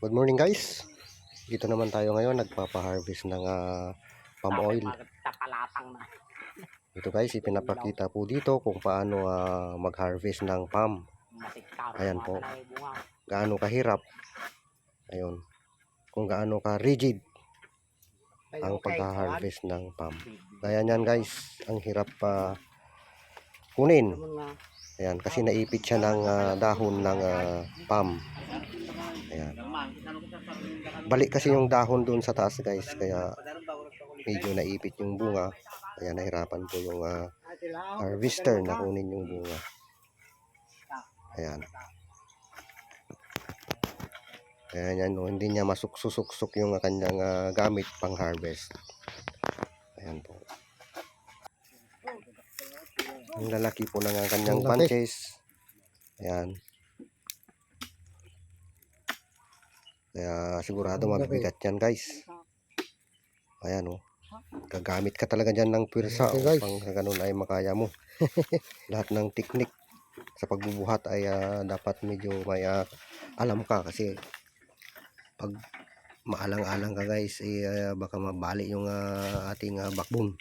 Good morning guys. Dito naman tayo ngayon nagpapa-harvest ng ah, palm oil. Ito guys, ipinapakita po dito kung paano ah, mag-harvest ng palm. Ayan po. Gaano kahirap. Ayun. Kung gaano ka rigid ang pagka-harvest ng palm. Gaya niyan guys, ang hirap pa kunin. Naman nga. Ayan, kasi naipit siya ng ah, dahon ng ah, palm. Ayan. Balik kasi yung dahon doon sa taas guys, kaya medyo naipit yung bunga. Kaya nahirapan po yung ah, harvester na kunin yung bunga. Ayan. Kaya yan, no, hindi niya masuksusuksok yung kanyang ah, gamit pang harvest. Ayan po. Ang lalaki po ng kanyang bunches. Ayan. Kaya sigurado mabibigat yan guys. Ayan oh. Gagamit ka talaga dyan ng pwersa Okay, guys. upang sa ganun ay makaya mo. Lahat ng teknik sa pagbubuhat ay ah, dapat medyo may ah, alam ka kasi pag maalang-alang ka guys eh, ah, baka mabali yung ah, ating ah, backbone.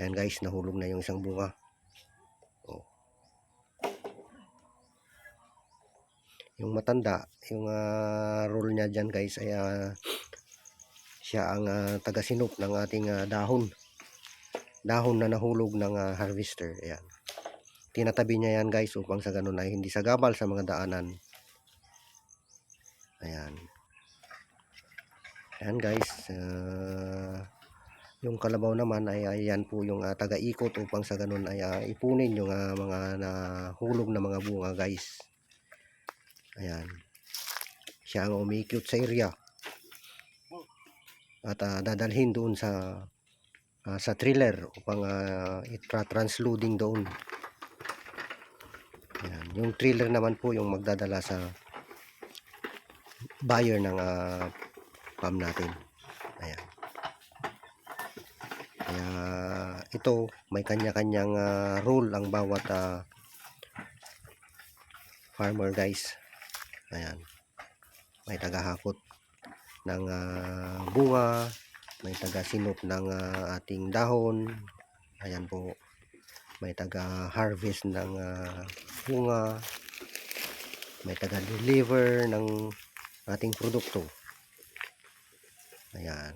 Ayan guys, nahulog na yung isang bunga. Yung matanda, yung ah, role niya dyan guys ay ah, siya ang ah, taga-sinop ng ating ah, dahon. Dahon na nahulog ng ah, harvester. Ayan. Tinatabi niya yan guys upang sa ganun ay hindi sagabal sa mga daanan. Ayan. Ayan guys. ah, yung kalabaw naman ay ayan po yung ah, taga-ikot upang sa ganun ay ah, ipunin yung ah, mga nahulog na mga bunga guys. Ayan. Siya ang umikot sa area. At ah, dadalhin doon sa ah, sa trailer upang uh, itra-transloading doon. Ayan. Yung trailer naman po yung magdadala sa buyer ng uh, farm natin. Ayan. Kaya ito may kanya-kanyang ah, rule ang bawat ah, farmer guys. Ayan. May tagahakot ng ah, bunga, may taga-sinop ng ah, ating dahon. Ayan po. May taga-harvest ng ah, bunga. May taga-deliver ng ating produkto. Ayan.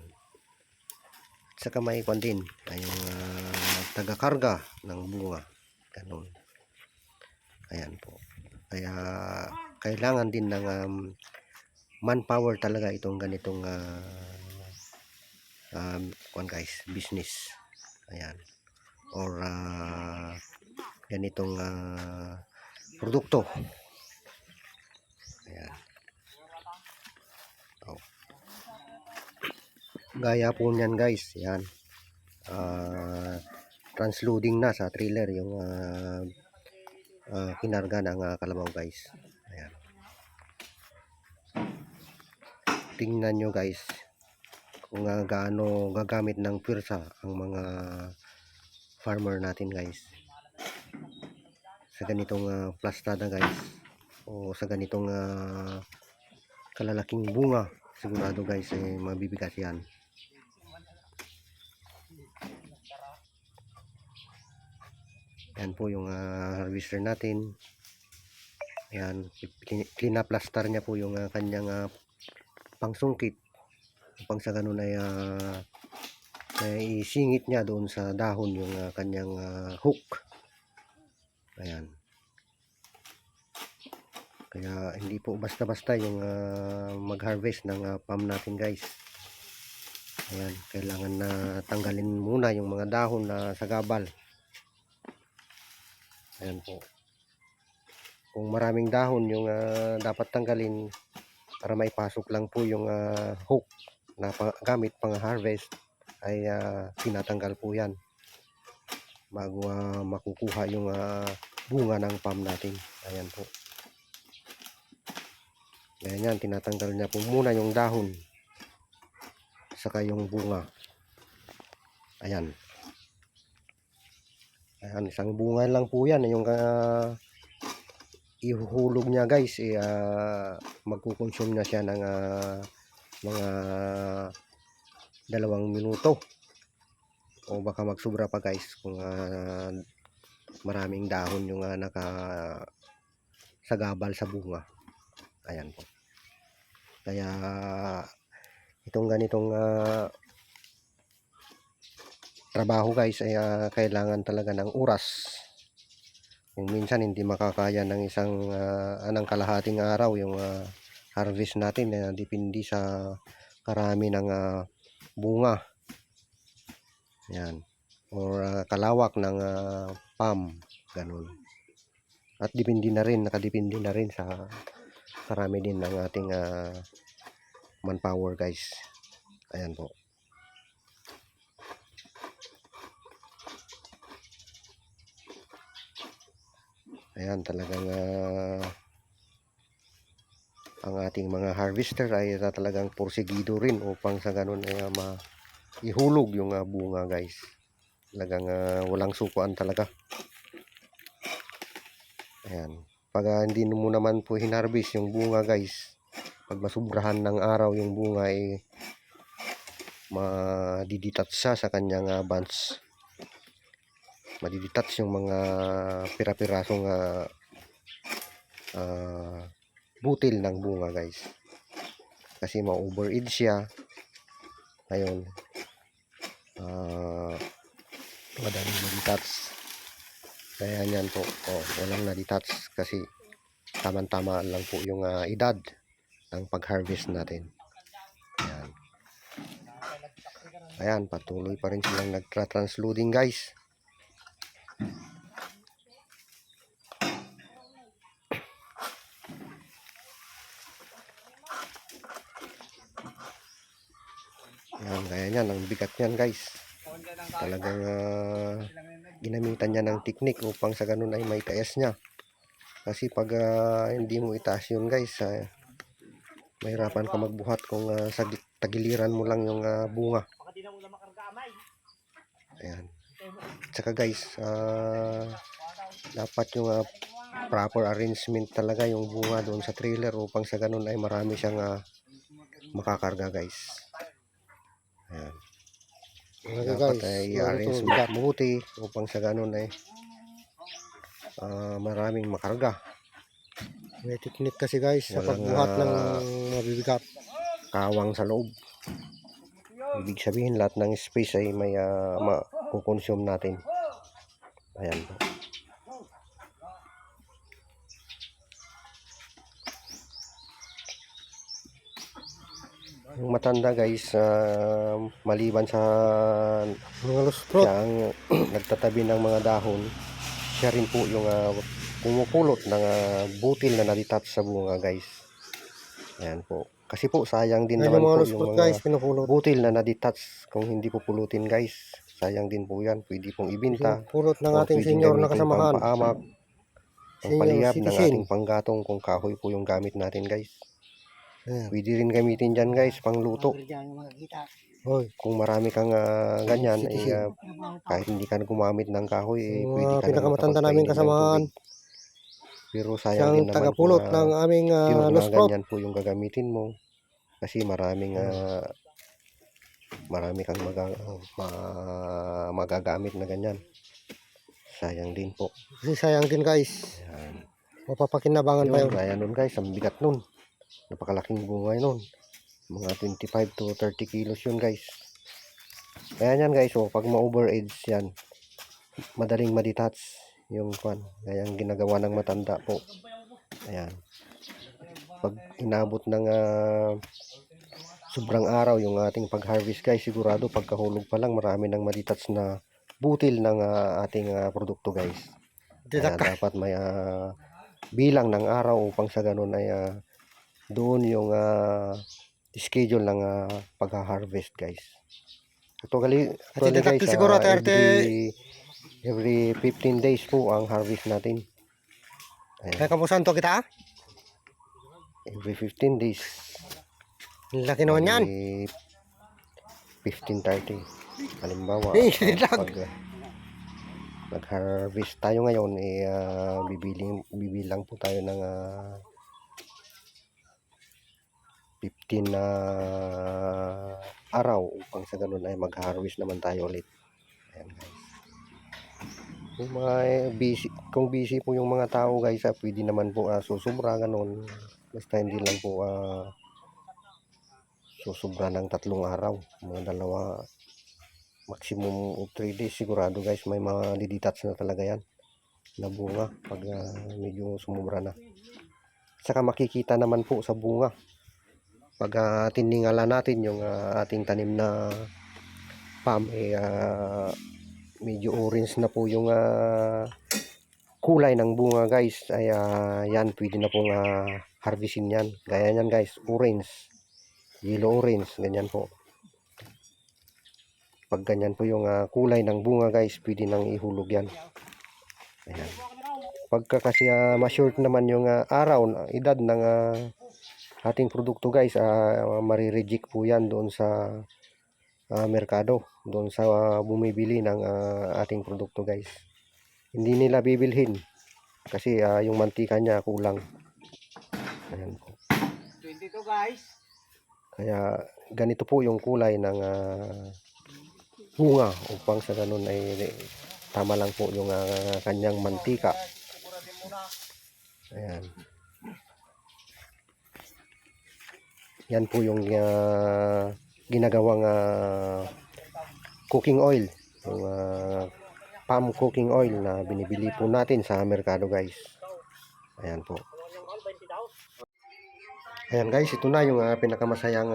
At saka may kwan din, ay ah, taga-karga ng bunga. Ganun. Ayan po. Kaya kailangan din ng um, manpower talaga itong ganitong ah, um, kwan guys, business. Ayan. Or ah, ganitong ah, produkto. Ayan. Oh. Gaya po niyan guys. Yan. Ah, transloading na sa trailer yung ah, ah, kinarga ng ah, kalabaw guys. Ayan. Tingnan nyo guys kung ah, gaano gagamit ng pwersa ang mga farmer natin guys. Sa ganitong ah, plastada guys o sa ganitong ah, kalalaking bunga sigurado guys eh, mabibigat yan. Yan po yung ah, harvester natin. Yan, klinaplaster niya po yung ah, kanyang ah, pangsungkit upang sa ganun ay ah, ay isingit niya doon sa dahon yung ah, kanyang ah, hook. Ayan. Kaya hindi po basta-basta yung ah, mag-harvest ng ah, palm natin guys. Ayan, kailangan na tanggalin muna yung mga dahon na sagabal. Ayan po. Kung maraming dahon yung ah, dapat tanggalin para may pasok lang po yung ah, hook na pa- gamit pang harvest ay ah, tinatanggal po yan bago ah, makukuha yung ah, bunga ng palm natin. Ayan po. Ganyan, tinatanggal niya po muna yung dahon saka yung bunga. Ayan. Ayan, isang bunga lang po yan. Yung ah, ihuhulog niya guys, eh, ah, magkukonsume na siya ng ah, mga dalawang minuto. O baka magsubra pa guys kung ah, maraming dahon yung ah, naka sagabal sa bunga. Ayan po. Kaya itong ganitong ah, trabaho guys ay ah, kailangan talaga ng oras. Yung minsan hindi makakaya ng isang ah, anang kalahating araw yung ah, harvest natin na depende sa karami ng ah, bunga. Yan. Or ah, kalawak ng ah, palm. Ganun. At depende na rin, nakadepende na rin sa karami din ng ating ah, manpower guys. Ayan po. Ayan talagang ah, ang ating mga harvester ay talagang porsigido rin upang sa ganun ay ah, ma ihulog yung ah, bunga guys. Talagang ah, walang sukuan talaga. Ayan. Pag ah, hindi mo naman po hinarvest yung bunga guys, pag masubrahan ng araw yung bunga ay madidetach siya sa kanyang ah, buds. Madidetach yung mga pira-pirasong ah, ah, butil ng bunga guys. Kasi ma-overeat siya. Ayun. Ah, madaling ma-detach. Kaya yan po, oh, walang na-detach kasi tamang-tama lang po yung ah, edad ng pag-harvest natin. Ayan. Ayan, patuloy pa rin silang nagtra-transloading guys. Ayan, kaya yan, ang bigat niyan guys. Talagang ah, ginamitan niya ng teknik upang sa ganun ay may taas niya. Kasi pag ah, hindi mo itaas yun guys, ah, mahirapan ka magbuhat kung ah, sa gi- tagiliran mo lang yung ah, bunga. Ayan. Tsaka guys, ah, dapat yung ah, proper arrangement talaga yung bunga doon sa trailer upang sa ganun ay marami siyang ah, makakarga guys. Ayan. Dapat ay arrange mo mabuti upang sa ganun ay ah, maraming makarga. May technique kasi guys sa pagbuhat ng mabibigat. Kawang sa loob. Ibig sabihin lahat ng space ay may uh, makukonsume natin. Ayan po. Yung matanda guys, ah, maliban sa Mga lusprot. siya ang nagtatabi ng mga dahon, siya rin po yung ah, pumupulot ng ah, butil na nadetach sa bunga guys. Ayan po. Kasi po sayang din Yan naman yung mga po yung guys, mga pinupulot. butil na nadetach kung hindi pupulutin guys. Sayang din po yan. Pwede pong ibinta. Pulot ng o ating senior na kasamahan. Pampaamak, Senior pampaliyab ng ating panggatong kung kahoy po yung gamit natin guys. Ayan. Pwede rin gamitin dyan guys, pangluto. Hoy, Kung marami kang ah, ganyan, eh, ah, kahit hindi ka gumamit ng kahoy, eh, Yung pwede ka na pinakamatanda ng kasamahan. Pero sayang siyang din naman tagapulot kung ng uh, aming uh, lusprot. ganyan po yung gagamitin mo. Kasi maraming ah, marami kang maga, ma- magagamit na ganyan. Sayang din po. Kasi sayang din guys. Yan. Mapapakinabangan pa Yun, yun. kaya nun guys, ang bigat nun. Napakalaking bunga nun. Mga 25 to 30 kilos yun guys. Kaya yan guys, oh, pag ma-overage yan, madaling ma-detach yung kwan. Kaya ang ginagawa ng matanda po. Ayan. Pag inabot ng ah, sobrang araw yung ating pag-harvest guys, sigurado pagkahulog pa lang marami nang ma-detach na butil ng ah, ating ah, produkto guys. Kaya dapat may ah, bilang ng araw upang sa ganun ay ah, doon yung ah, schedule ng ah, pagha-harvest guys. Actually, actually guys, deduct siguro, every, every 15 days po ang harvest natin. Ayan, Kaya kamusan to kita? every 15 days. Laki naman yan. Every 15.30. Halimbawa, pag, nag-harvest tayo ngayon eh ah, bibiling bibilang po tayo ng ah, 15 na araw upang sa ganun ay mag-harvest naman tayo ulit. Ayan guys. Yung mga eh, busy, kung busy po yung mga tao guys, ah, pwede naman po ah, susubra ganun. Basta hindi lang po ah, susubra ng tatlong araw. Mga dalawa, maximum 3 days sigurado guys. May mga didetach na talaga yan na bunga pag ah, medyo sumubra na. Saka makikita naman po sa bunga pag uh, tiningala natin yung ah, ating tanim na palm eh ah, medyo orange na po yung ah, kulay ng bunga guys ay ah, yan pwede na pong uh, harvestin yan gaya yan guys orange yellow orange ganyan po. Pag ganyan po yung ah, kulay ng bunga guys pwede nang ihulog yan. Ayan. Pagka kasi uh, ma-short naman yung ah, araw edad ng ah, ating produkto guys uh, marireject po yan doon sa ah, merkado doon sa ah, bumibili ng ah, ating produkto guys. Hindi nila bibilhin kasi ah, yung mantika niya kulang. Ayan po. 22 guys. Kaya ganito po yung kulay ng ah, bunga upang sa ganun ay tama lang po yung ah, kanyang mantika. Ayan. Yan po yung ah, ginagawang ah, cooking oil. Yung ah, palm cooking oil na binibili po natin sa merkado guys. Ayan po ayan guys ito na yung ah, pinakamasayang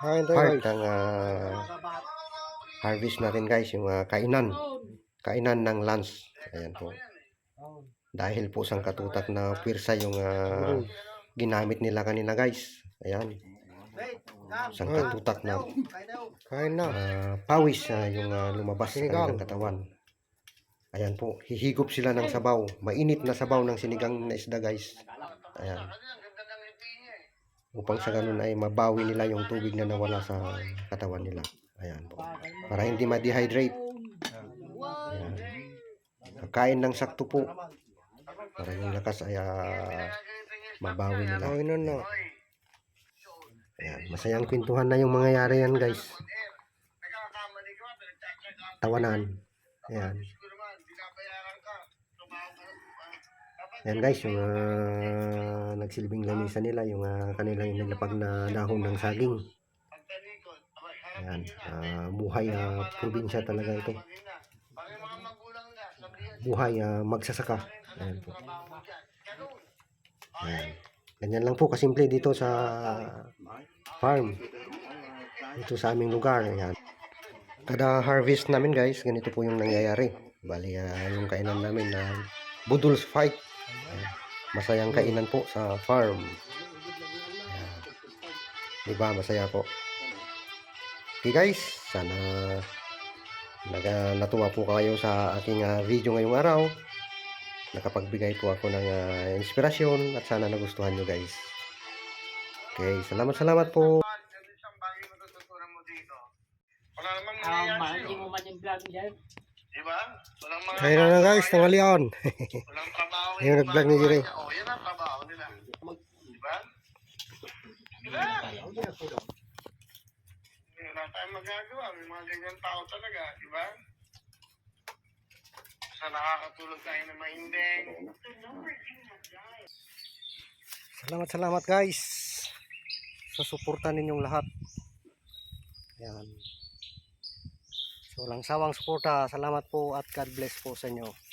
tayo part ng ah, harvest natin guys yung ah, kainan. Kainan ng lunch. Ayan po. Dahil po sang katutak na pirsa yung ah, ginamit nila kanina guys. Ayan. Sang katutak na Kain na. ah, pawis na yung ah, lumabas sa kanilang katawan. Ayan po. Hihigop sila ng sabaw. Mainit na sabaw ng sinigang na isda guys. Ayan upang sa ganun ay mabawi nila yung tubig na nawala sa katawan nila ayan po para hindi ma-dehydrate ayan kakain ng sakto po para yung lakas ay ah, mabawi nila Kain na na. Ayan, masayang kwentuhan na yung mangyayari yan guys. Tawanan. Ayan. Ayan guys, yung ah, nagsilbing lamisa nila, yung ah, kanilang nilapag na dahon ng saging. Ayan, ah, buhay ah, probinsya talaga ito. Buhay ah, magsasaka. Ayan po. Ayan. Ganyan lang po kasimple dito sa farm. Dito sa aming lugar. Ayan. Kada harvest namin guys, ganito po yung nangyayari. Bali, ah, yung kainan namin na budul's fight. Ayan. Masayang kainan po sa farm. Ayan. Diba, masaya po. Okay guys, sana nag, ah, natuwa po kayo sa aking ah, video ngayong araw nakapagbigay po ako ng ah, inspirasyon at sana nagustuhan nyo guys. Okay, salamat salamat po. Wala namang nangyayari hindi sa'yo. mo man yung vlog niya. Di ba? Walang mga Kain na na guys. Tanghalian. Walang trabaho Ayun, nag-vlog ni Jerry. Oh, yan ang trabaho nila. Di ba? Diba? Wala tayong magagawa. May mga ganyan tao talaga. Di ba? Sa nakakatulog tayo na mahindeng. Salamat salamat guys. Sa suporta ninyong lahat. Yan. Walang sawang suporta. Salamat po at God bless po sa inyo.